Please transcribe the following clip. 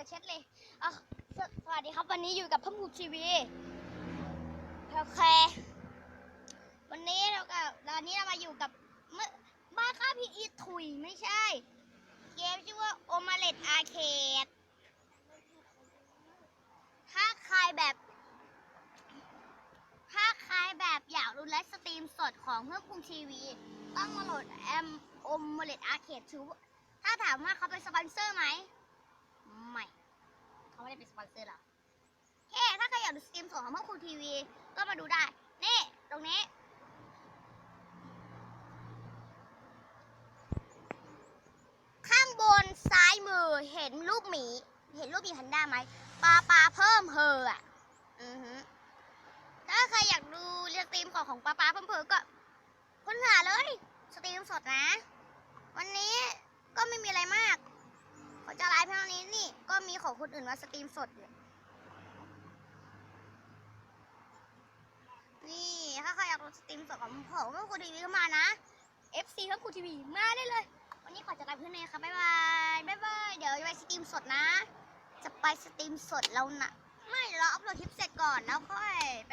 สวัสดีครับวันนี้อยู่กับพ่อมูทีวีโอเควันนี้เรากับตอนนี้เรามาอยู่กับเมื่อบ้านข้าพี่อีถุยไม่ใช่ เกมชื่อว่าโอมาเลตอาร์เคดถ้าใครแบบ ถ้าใครแบบอยากดูไลฟ์สตรีมสดของเพื่อนกรุงทีวี ต้องมาโหลดแอมโอมาเลตอาร์เคดถือถ้าถามว่าเขาเป็นสปอนเซอร์ไหม เขาไม่ได้เป็นสปอนเซอร์หรอกแค่ถ้าใครอยากดูสตรีมสดของเพื่อนกรุงทีวี ก็มาดูได้ นี่ ตรงนี้ ข้างบนซ้ายมือเห็นรูปหมี เห็นรูปหมีแพนด้าไหมปลาปลาเพิ่มเพออะ อือฮึถ้าใครอยากดูเรียสตรีมของของปลาปลาเพิ่มเพอก็ค้นหาเลย สตรีมสดนะ วันนี้ ของคนอื่นมาสตรีมสดอยู่นี่ถ้าใครอยากดูสตรีมสดของผมก็คุณทีวีก็มานะ FC ทั้งคุณทีวีมาได้เลย วันนี้ขอจะลาเพื่อนเลยค่ะบ๊ายบายบ๊ายบายเดี๋ยวจะไปสตรีมสดนะ จะไปสตรีมสดแล้วนะไม่เดี๋ยวเราอัพโหลดคลิปเสร็จก่อนแล้วค่อยไป